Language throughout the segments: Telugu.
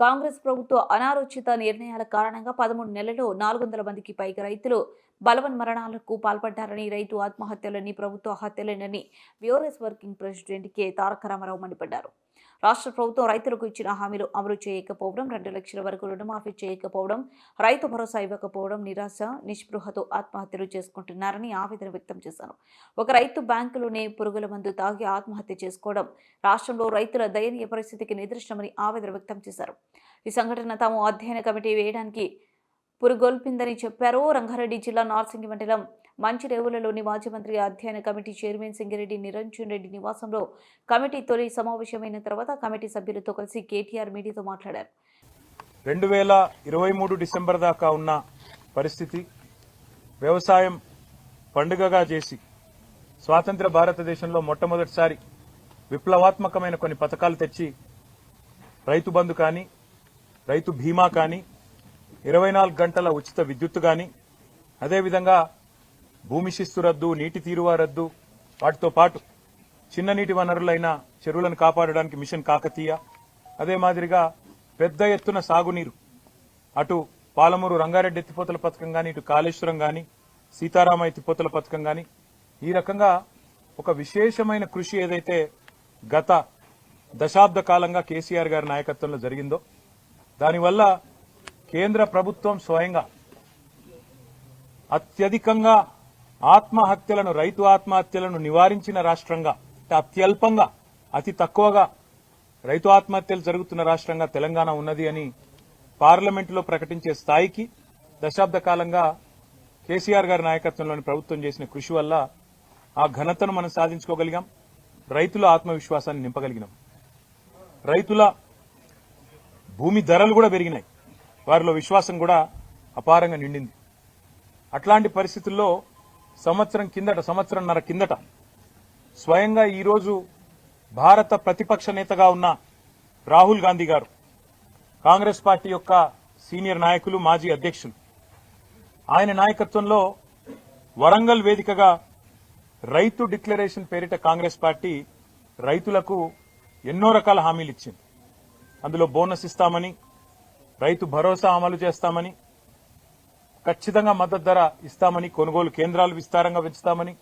కాంగ్రెస్ ప్రభుత్వ అనారోచిత నిర్ణయాల కారణంగా పదమూడు నెలల్లో నాలుగు వందల మందికి పైగా రైతులు బలవన్ మరణాలకు పాల్పడ్డారని రైతు ఆత్మహత్యలని ప్రభుత్వ హత్యలేనని bureaus working president K. Taraka Rama Rao మండిపడ్డారు. రాష్ట్ర ప్రభుత్వం రైతులకు ఇచ్చిన హామీలు అమలు చేయకపోవడం రెండు లక్షల వరకు రుణమాఫీ చేయకపోవడం రైతు భరోసా ఇవ్వకపోవడం నిరాశ నిస్పృహతో ఆత్మహత్యలు చేసుకుంటున్నారని ఆవేదన వ్యక్తం చేశారు. ఒక రైతు బ్యాంకులోనే పురుగుల మందు తాగి ఆత్మహత్య చేసుకోవడం రాష్ట్రంలో రైతుల దయనీయ పరిస్థితికి నిదర్శనమని ఆవేదన వ్యక్తం చేశారు. ఈ సంఘటన తాము అధ్యయన కమిటీ వేయడానికి పురుగొల్పిందని చెప్పారు. రంగారెడ్డి జిల్లా నార్సింగి మండలం మంచిరేవులలోని మాజీ మంత్రి అధ్యయన కమిటీ చైర్మన్ సింగిరెడ్డి నిరంజన్ రెడ్డి నివాసంలో కమిటీ తొలి సమావేశమైన తర్వాత కమిటీ సభ్యులతో కలిసి కేటీఆర్ మీడియాతో మాట్లాడారు. రెండు వేల ఇరవై మూడు డిసెంబర్ దాకా ఉన్న పరిస్థితి వ్యవసాయం పండుగగా చేసి స్వాతంత్ర భారతదేశంలో మొట్టమొదటిసారి విప్లవాత్మకమైన కొన్ని పథకాలు తెచ్చి రైతు బంధు కానీ రైతు బీమా కానీ ఇరవై నాలుగు గంటల ఉచిత విద్యుత్ కానీ అదేవిధంగా భూమి శిస్తు రద్దు నీటి తీరువా రద్దు వాటితో పాటు చిన్న నీటి వనరులైన చెరువులను కాపాడడానికి మిషన్ కాకతీయ అదే మాదిరిగా పెద్ద ఎత్తున సాగునీరు. అటు పాలమూరు రంగారెడ్డి ఎత్తిపోతల పథకం కానీ ఇటు కాళేశ్వరం కానీ సీతారామ ఎత్తిపోతల పథకం కానీ ఈ రకంగా ఒక విశేషమైన కృషి ఏదైతే గత దశాబ్ద కాలంగా కేసీఆర్ గారి నాయకత్వంలో జరిగిందో దానివల్ల కేంద్ర ప్రభుత్వం స్వయంగా అత్యధికంగా ఆత్మహత్యలను రైతు ఆత్మహత్యలను నివారించిన రాష్ట్రంగా అంటే అత్యల్పంగా అతి తక్కువగా రైతు ఆత్మహత్యలు జరుగుతున్న రాష్ట్రంగా తెలంగాణ ఉన్నది అని పార్లమెంటులో ప్రకటించే స్థాయికి దశాబ్ద కాలంగా కేసీఆర్ గారి నాయకత్వంలోని ప్రభుత్వం చేసిన కృషి వల్ల ఆ ఘనతను మనం సాధించుకోగలిగాం. రైతుల ఆత్మవిశ్వాసాన్ని నింపగలిగినాం. రైతుల భూమి ధరలు కూడా పెరిగినాయి. వారిలో విశ్వాసం కూడా అపారంగా నిండింది. అట్లాంటి పరిస్థితుల్లో సంవత్సరం కిందట సంవత్సరంన్నర కిందట స్వయంగా ఈరోజు భారత ప్రతిపక్ష నేతగా ఉన్న రాహుల్ గాంధీ గారు కాంగ్రెస్ పార్టీ యొక్క సీనియర్ నాయకులు మాజీ అధ్యక్షులు. ఆయన నాయకత్వంలో వరంగల్ వేదికగా రైతు డిక్లరేషన్ పేరిట కాంగ్రెస్ పార్టీ రైతులకు ఎన్నో రకాల హామీలు ఇచ్చింది. అందులో బోనస్ ఇస్తామని రైతు భరోసా అమలు చేస్తామని ఖచ్చితంగా మద్దతు ధర ఇస్తామని కొనుగోలు కేంద్రాలు విస్తారంగా పెంచుతామని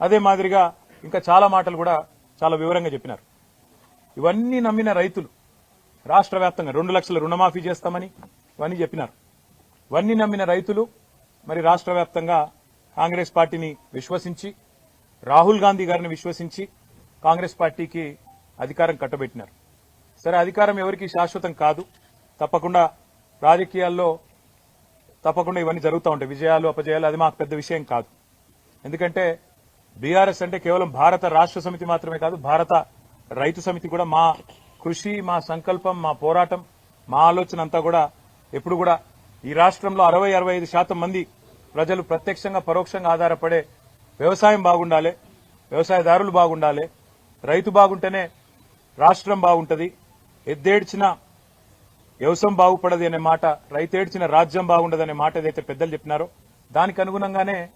అదే మాదిరిగా ఇంకా చాలా మాటలు కూడా చాలా వివరంగా చెప్పినారు. ఇవన్నీ నమ్మిన రైతులు రాష్ట్ర వ్యాప్తంగా రెండు లక్షల రుణమాఫీ చేస్తామని ఇవన్నీ చెప్పినారు. ఇవన్నీ నమ్మిన రైతులు మరి రాష్ట్ర వ్యాప్తంగా కాంగ్రెస్ పార్టీని విశ్వసించి రాహుల్ గాంధీ గారిని విశ్వసించి కాంగ్రెస్ పార్టీకి అధికారం కట్టబెట్టినారు. సరే అధికారం ఎవరికి శాశ్వతం కాదు. తప్పకుండా రాజకీయాల్లో తప్పకుండా ఇవన్నీ జరుగుతూ ఉంటాయి. విజయాలు అపజయాలు అది మాకు పెద్ద విషయం కాదు. ఎందుకంటే బీఆర్ఎస్ అంటే కేవలం భారత రాష్ట్ర సమితి మాత్రమే కాదు భారత రైతు సమితి కూడా మా కృషి మా సంకల్పం మా పోరాటం మా ఆలోచన అంతా కూడా ఎప్పుడు కూడా ఈ రాష్ట్రంలో అరవై అరవై ఐదు శాతం మంది ప్రజలు ప్రత్యక్షంగా పరోక్షంగా ఆధారపడే వ్యవసాయం బాగుండాలి వ్యవసాయదారులు బాగుండాలి రైతు బాగుంటేనే రాష్ట్రం బాగుంటుంది. ఎద్దేడ్చిన వ్యవసాయం బాగుపడదు అనే మాట రైతేడ్చిన రాజ్యం బాగుండదనే మాట ఏదైతే పెద్దలు చెప్పినారో దానికి అనుగుణంగానే